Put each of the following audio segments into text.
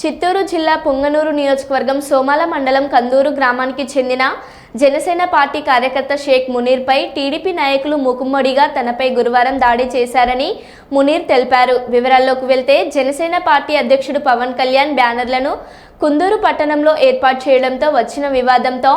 చిత్తూరు జిల్లా పుంగనూరు నియోజకవర్గం సోమాల మండలం కందూరు గ్రామానికి చెందిన జనసేన పార్టీ కార్యకర్త షేక్ మునీర్పై టీడీపీ నాయకులు మూకుమ్మడిగా తనపై గురువారం దాడి చేశారని మునీర్ తెలిపారు. వివరాల్లోకి వెళ్తే జనసేన పార్టీ అధ్యక్షుడు పవన్ కళ్యాణ్ బ్యానర్లను కుందూరు పట్టణంలో ఏర్పాటు చేయడంతో వచ్చిన వివాదంతో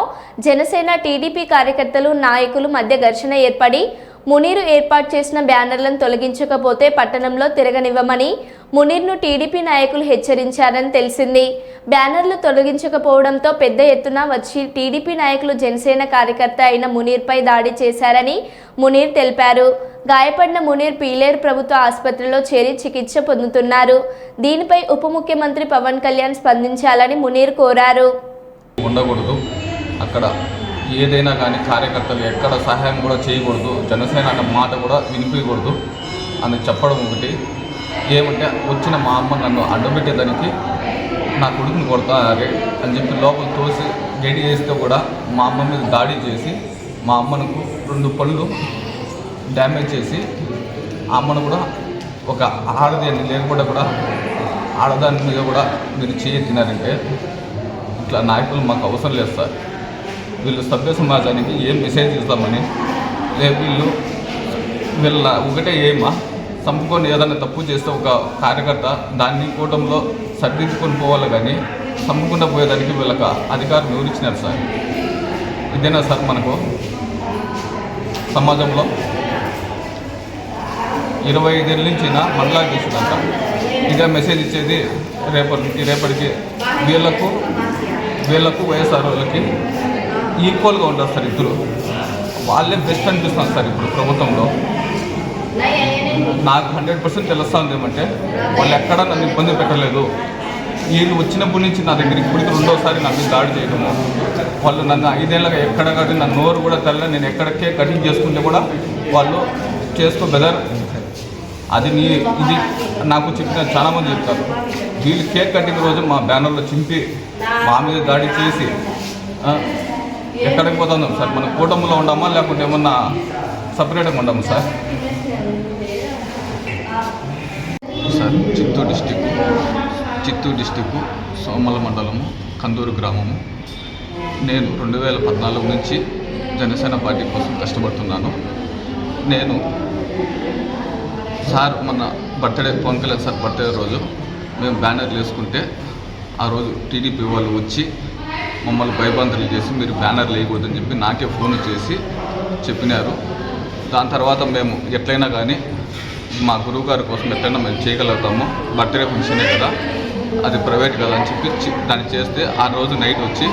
జనసేన టీడీపీ కార్యకర్తలు నాయకులు మధ్య ఘర్షణ ఏర్పడి మునీరు ఏర్పాటు చేసిన బ్యానర్లను తొలగించకపోతే పట్టణంలో తిరగనివ్వమని మునీర్ను టీడీపీ నాయకులు హెచ్చరించారని తెలిసింది. బ్యానర్లు తొలగించకపోవడంతో పెద్ద ఎత్తున వచ్చి టీడీపీ నాయకులు జనసేన కార్యకర్త అయిన మునీర్పై దాడి చేశారని మునీర్ తెలిపారు. గాయపడిన మునీర్ పీలేరు ప్రభుత్వ ఆసుపత్రిలో చేరి చికిత్స పొందుతున్నారు. దీనిపై ఉప ముఖ్యమంత్రి పవన్ కళ్యాణ్ స్పందించాలని మునీర్ కోరారు. ఉండకూడదు. అక్కడ ఏదైనా కానీ కార్యకర్తలు ఎక్కడ సహాయం కూడా చేయకూడదు జనసేన అన్న మాట కూడా వినిపించకూడదు అని చెప్పడం ఒకటి. ఏమంటే వచ్చిన మా అమ్మ నన్ను అడ్డుపెట్టేదానికి నా కొడుకుని కొడతారే అని చెప్పి లోపల తోసి గడి చేస్తే కూడా మా అమ్మ మీద దాడి చేసి మా అమ్మను రెండు పళ్ళు డ్యామేజ్ చేసి అమ్మను కూడా ఒక ఆడది అని లేకుండా కూడా ఆడదాని మీద కూడా మీరు చేయెత్తినారంటే ఇట్లా నాయకులు మాకు అవసరం లేదు సార్. వీళ్ళు సభ్య సమాజానికి ఏం మెసేజ్ ఇస్తామని? లేదు వీళ్ళు వీళ్ళ ఒకటే ఏమా? చంపుకొని ఏదైనా తప్పు చేస్తే ఒక కార్యకర్త దాన్ని కూటంలో సర్దించుకొని పోవాలి కానీ చంపకుండా పోయేదానికి వీళ్ళకి అధికారం ఎవరిచ్చినారు సార్? ఇదేనా సార్ మనకు సమాజంలో? ఇరవై ఐదేళ్ళ నుంచి మళ్ళా మండలా ఇదే మెసేజ్ ఇచ్చేది రేపటికి రేపటికి వీళ్ళకు వీళ్ళకు వైఎస్ఆర్ వాళ్ళకి ఈక్వల్గా ఉండదు సార్ ఇద్దరు. వాళ్ళే బెస్ట్ అనిపిస్తున్నారు సార్ ఇప్పుడు ప్రభుత్వంలో. నాకు హండ్రెడ్ పర్సెంట్ తెలుస్తుంది ఏమంటే వాళ్ళు ఎక్కడా నన్ను ఇబ్బంది పెట్టలేదు. వీళ్ళు వచ్చినప్పటి నుంచి నా దగ్గర ఇప్పటికి రెండోసారి నన్ను దాడి చేయడము వాళ్ళు నన్ను ఐదేళ్ళగా ఎక్కడ కానీ నా నోరు కూడా తెల్ల నేను ఎక్కడికే కటింగ్ చేసుకుంటే కూడా వాళ్ళు చేసుకో బెదర్. అది నీ ఇది నాకు చెప్పిన చాలామంది చెప్తారు. వీళ్ళు కేక్ కటింగ్ రోజు మా బ్యానర్లో చింపి మా మీద దాడి చేసి ఎక్కడికి పోతున్నాం సార్? మన కూటమిలో ఉండమా లేకుంటే ఏమన్నా సపరేట్గా ఉండము sir? Sir Chittoor district Chittoor district Somala మండలము కందూరు గ్రామము. నేను రెండు వేల పద్నాలుగు నుంచి జనసేన పార్టీ కోసం కష్టపడుతున్నాను. నేను సార్ మన birthday Pawan Kalyan sir birthday రోజు మేము బ్యానర్లు వేసుకుంటే ఆ రోజు టీడీపీ వాళ్ళు వచ్చి మమ్మల్ని భయభ్రాంతులు చేసి మీరు బ్యానర్లు వేయకూడదని చెప్పి నాకే ఫోన్ చేసి చెప్పినారు. దాని తర్వాత మేము ఎట్లయినా కానీ మా గురువు గారి కోసం ఎట్లయినా మేము చేయగలుగుతాము. బర్త్డే ఫంక్షనే కదా. అది ప్రైవేట్ కదా అని చెప్పి దాన్ని చేస్తే ఆ రోజు నైట్ వచ్చి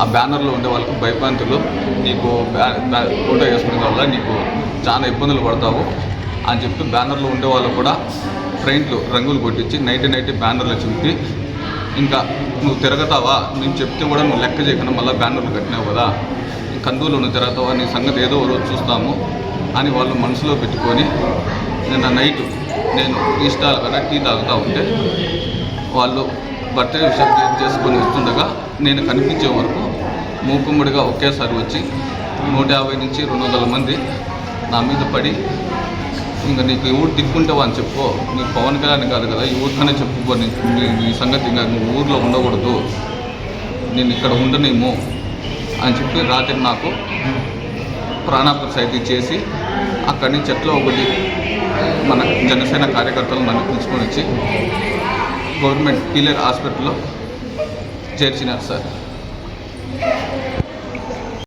ఆ బ్యానర్లో ఉండే వాళ్ళకు భయభ్రాంతులు నీకు బ్యా- ఫోటో వేసుకునే వల్ల నీకు చాలా ఇబ్బందులు పడతావు అని చెప్పి బ్యానర్లో ఉండే వాళ్ళు కూడా ఫ్రెయింట్లు రంగులు కొట్టించి నైట్ నైట్ బ్యానర్లు చింపి ఇంకా నువ్వు తిరగతావా? నేను చెప్తే కూడా నువ్వు లెక్క చేయకుండా మళ్ళీ బ్యానర్లు కట్టినావు కదా. కందులో నువ్వు తిరగతావా? నీ సంగతి ఏదో రోజు చూస్తాము అని వాళ్ళు మనసులో పెట్టుకొని నిన్న నైట్ నేను టీ స్టాల్ కదా టీ తాగుతూ ఉంటే వాళ్ళు బర్త్డే విషయం చేసుకొని వస్తుండగా నేను కనిపించే వరకు మూకుమ్మడిగా ఒకేసారి వచ్చి నూట యాభై నుంచి రెండు వందల మంది నా మీద పడి ఇంకా నీకు ఎవరు దిక్కుంటావా అని చెప్పుకో నీకు పవన్ కళ్యాణ్ కాదు కదా ఎవరికైనా చెప్పుకో నీ సంగతి ఇంకా నువ్వు ఊర్లో ఉండకూడదు. నేను ఇక్కడ ఉండనేమో అని చెప్పి రాత్రి నాకు ప్రాణాపతి సైతి చేసి అక్కడి నుంచి ఎట్లా ఒకటి మన జనసేన కార్యకర్తలు నన్ను పిలుచుకొని వచ్చి గవర్నమెంట్ పీలర్ హాస్పిటల్లో చేర్చినారు సార్.